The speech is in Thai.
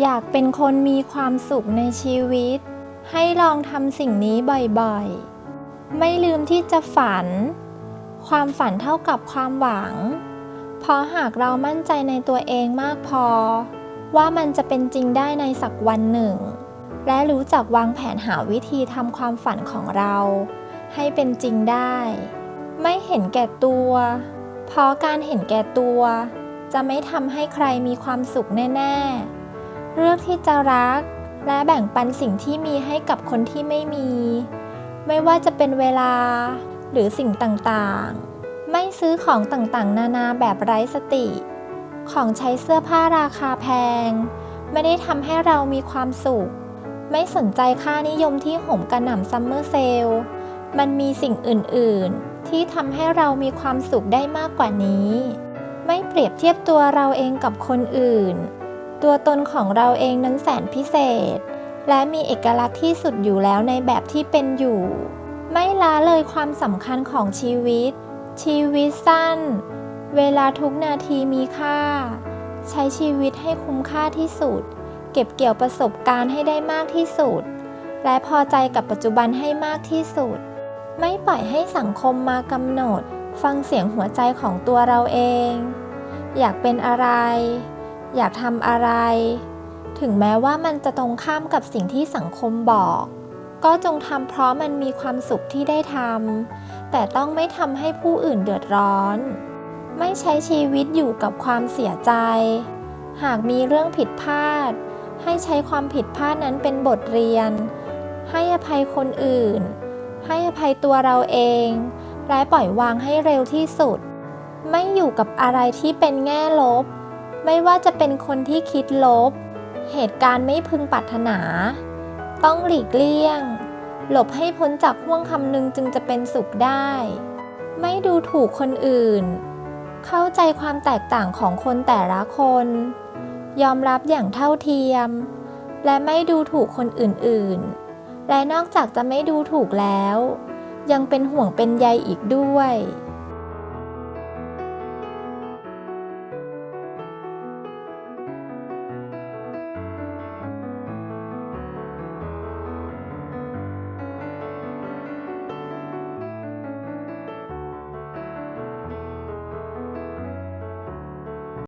อยากเป็นคนมีความสุขในชีวิต ให้ลองทำสิ่งนี้บ่อยๆ ไม่ลืมที่จะฝัน ความฝันเท่ากับความหวัง เพราะหากเรามั่นใจในตัวเองมากพอ ว่ามันจะเป็นจริงได้ในสักวันหนึ่ง และรู้จักวางแผนหาวิธีทำความฝันของเรา ให้เป็นจริงได้ ไม่เห็นแก่ตัว เพราะการเห็นแก่ตัว จะไม่ทำให้ใครมีความสุขแน่ ๆ เลือกที่จะรัก และแบ่งปันสิ่งที่มีให้กับคนที่ไม่มี ไม่ว่าจะเป็นเวลา หรือสิ่งต่างๆ ไม่ซื้อของต่างๆ นานาแบบไร้สติ ของใช้เสื้อผ้าราคาแพง ไม่ได้ทำให้เรามีความสุข ไม่สนใจค่านิยมที่ห่มกระหน่ำซัมเมอร์เซลมันมีสิ่งอื่น ๆ ที่ทำให้เรามีความสุขได้มากกว่านี้ ไม่เปรียบเทียบตัวเราเองกับคนอื่น ตัวตนของเราเองนั้นแสนพิเศษ และมีเอกลักษณ์ที่สุดอยู่แล้วในแบบที่เป็นอยู่ ไม่ละเลยความสำคัญของชีวิต ชีวิตสั้น เวลาทุกนาทีมีค่า ใช้ชีวิตให้คุ้มค่าที่สุด เก็บเกี่ยวประสบการณ์ให้ได้มากที่สุด และพอใจกับปัจจุบันให้มากที่สุด ไม่ปล่อยให้สังคมมากำหนด ฟังเสียงหัวใจของตัวเราเอง อยากเป็นอะไร อยากทำอะไร ถึงแม้ว่ามันจะตรงข้ามกับสิ่งที่สังคมบอก ก็จงทำเพราะมันมีความสุขที่ได้ทำแต่ต้องไม่ทำให้ผู้อื่นเดือดร้อน ไม่ใช้ชีวิตอยู่กับความเสียใจ หากมีเรื่องผิดพลาด ให้ใช้ความผิดพลาดนั้นเป็นบทเรียน ให้อภัยคนอื่น ให้อภัยตัวเราเองและปล่อยวางให้เร็วที่สุด ไม่อยู่กับอะไรที่เป็นแง่ลบ ไม่ว่าจะเป็นคนที่คิดลบ เหตุการณ์ไม่พึงปรารถนา ต้องหลีกเลี่ยง หลบให้พ้นจากห่วงคำนึงจึงจะเป็นสุขได้ ไม่ดูถูกคนอื่น เข้าใจความแตกต่างของคนแต่ละคน ยอมรับอย่างเท่าเทียม และไม่ดูถูกคนอื่นๆ และนอกจากจะไม่ดูถูกแล้ว ยังเป็นห่วงเป็นใยอีกด้วย